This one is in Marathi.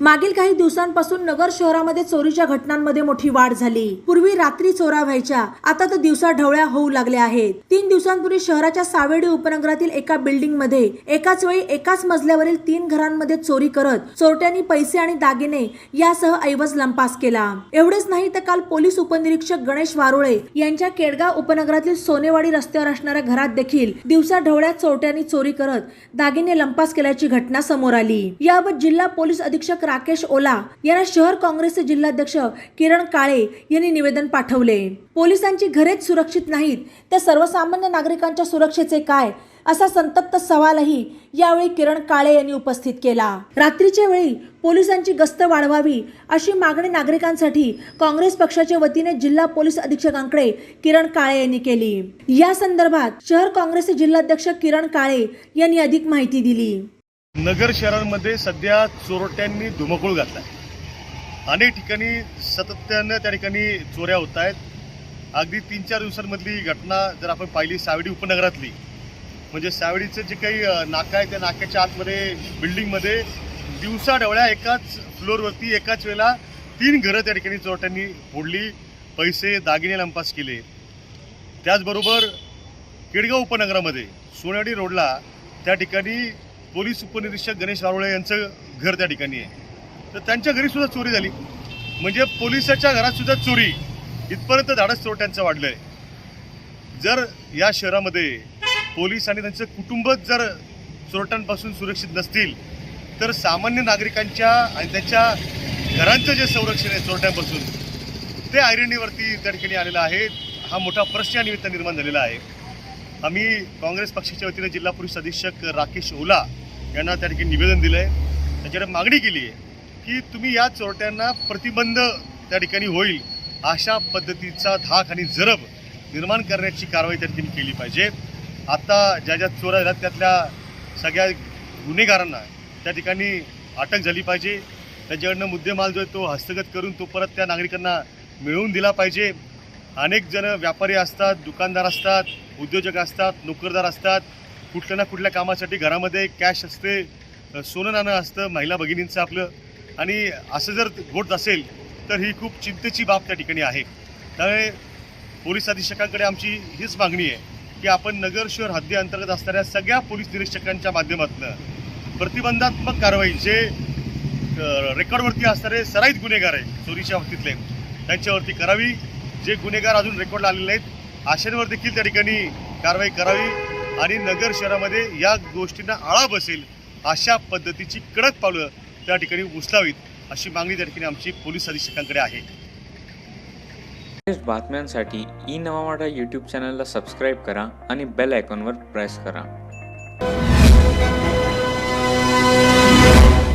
मागील काही दिवसांपासून नगर शहरामध्ये चोरीच्या घटनांमध्ये मोठी वाढ झाली. पूर्वी रात्री चोरा व्हायच्या आता तर दिवसा ढवळ्या होऊ लागल्या आहेत. तीन दिवसांपूर्वी शहराच्या सावेडी उपनगरातील एका बिल्डिंगमध्ये एकाच वेळी एकाच मजल्यावरील तीन घरांमध्ये चोरी करत चोरट्यांनी पैसे आणि दागिने यासह ऐवज लंपास केला. एवढेच नाही तर काल पोलीस उपनिरीक्षक गणेश वारुळे यांच्या केडगाव उपनगरातील सोनेवाडी रस्त्यावर असणाऱ्या घरात देखील दिवसा ढवळ्या चोरट्यांनी चोरी करत दागिने लंपास केल्याची घटना समोर आली. याबाबत जिल्हा पोलीस अधीक्षक राकेश ओला यांना शहर काँग्रेसचे जिल्हाध्यक्ष किरण काळे यांनी निवेदन पाठवले. पोलिसांची घरेच सुरक्षित नाहीत. तर सर्वसामान्य नागरिकांच्या सुरक्षेचे काय? असा संतप्त सवालही यावेळी किरण काळे यांनी उपस्थित केला. रात्रीच्या वेळी पोलिसांची गस्त वाढवावी अशी मागणी नागरिकांसाठी काँग्रेस पक्षाच्या वतीने जिल्हा पोलीस अधीक्षकांकडे किरण काळे यांनी केली. या संदर्भात शहर काँग्रेसचे जिल्हाध्यक्ष किरण काळे यांनी अधिक माहिती दिली. नगर शहरांमध्ये सध्या चोरट्यांनी धुमकूळ घातला अनेक ठिकाणी सातत्यानं त्या ठिकाणी चोऱ्या होत आहेत. अगदी तीन चार दिवसांमधली घटना जर आपण पाहिली सावडी उपनगरातली म्हणजे सावडीचं जे काही नाका आहे त्या नाक्याच्या आतमध्ये बिल्डिंगमध्ये दिवसा डवळ्या एकाच फ्लोअरवरती एकाच वेळेला तीन घरं त्या ठिकाणी चोरट्यांनी फोडली पैसे दागिने लंपास केले. त्याचबरोबर केडगाव उपनगरामध्ये सोनाडी रोडला त्या ठिकाणी पोलीस उपनिरीक्षक गणेश वारुळे यांचं घर त्या ठिकाणी आहे. तर त्यांच्या घरीसुद्धा चोरी झाली. म्हणजे पोलिसाच्या घरातसुद्धा चोरी. इथपर्यंत धाडस चोरट्यांचं वाढलं आहे जर या शहरामध्ये पोलीस आणि त्यांचं कुटुंब जर चोरट्यांपासून सुरक्षित नसतील तर सामान्य नागरिकांच्या आणि त्यांच्या घरांचं जे संरक्षण आहे चोरट्यांपासून ते आयरणीवरती त्या ठिकाणी आलेलं आहे. हा मोठा प्रश्न या निमित्त निर्माण झालेला आहे. आम्ही काँग्रेस पक्षाच्या वतीने जिल्हा पोलीस अधीक्षक राकेश ओला यांना त्या ठिकाणी निवेदन दिलं आहे त्यांच्याकडे मागणी केली आहे की तुम्ही या चोरट्यांना प्रतिबंध त्या ठिकाणी होईल अशा पद्धतीचा धाक आणि जरब निर्माण करण्याची कारवाई त्या ठिकाणी केली पाहिजे. आता ज्या ज्या चोऱ्या झाल्या त्यातल्या सगळ्या गुन्हेगारांना त्या ठिकाणी अटक झाली पाहिजे. त्याच्याकडनं मुद्देमाल जो आहे तो हस्तगत करून तो परत त्या नागरिकांना मिळवून दिला पाहिजे. अनेक जण व्यापारी असतात दुकानदार असतात उद्योजक असतात नोकरदार असतात कुठल्या ना कुठल्या कामासाठी घरामध्ये कॅश असते सोनं नाणं असतं महिला भगिनींचं आपलं. आणि असं जर घोट असेल तर ही खूप चिंतेची बाब त्या ठिकाणी आहे. त्यामुळे पोलीस अधीक्षकांकडे आमची हीच मागणी आहे की आपण नगर शहर हद्दी अंतर्गत असणाऱ्या सगळ्या पोलीस निरीक्षकांच्या माध्यमातून प्रतिबंधात्मक कारवाई जे रेकॉर्डवरती असणारे सराईत गुन्हेगार आहे चोरीच्या बाबतीतले त्यांच्यावरती करावी. जे गुन्हेगार अजून रेकॉर्डला आलेले आहेत अशांवर देखील त्या ठिकाणी कारवाई करावी आणि नगर शहरामध्ये या गोष्टींना आळा बसेल अशा पद्धतीची कडक पावलं त्या ठिकाणी उचलावीत अशी मागणी त्या ठिकाणी आमची पोलीस अधीक्षकांकडे आहे. बातम्यांसाठी ई नवामाडा यूट्यूब चॅनलला सबस्क्राईब करा आणि बेल आयकॉनवर प्रेस करा.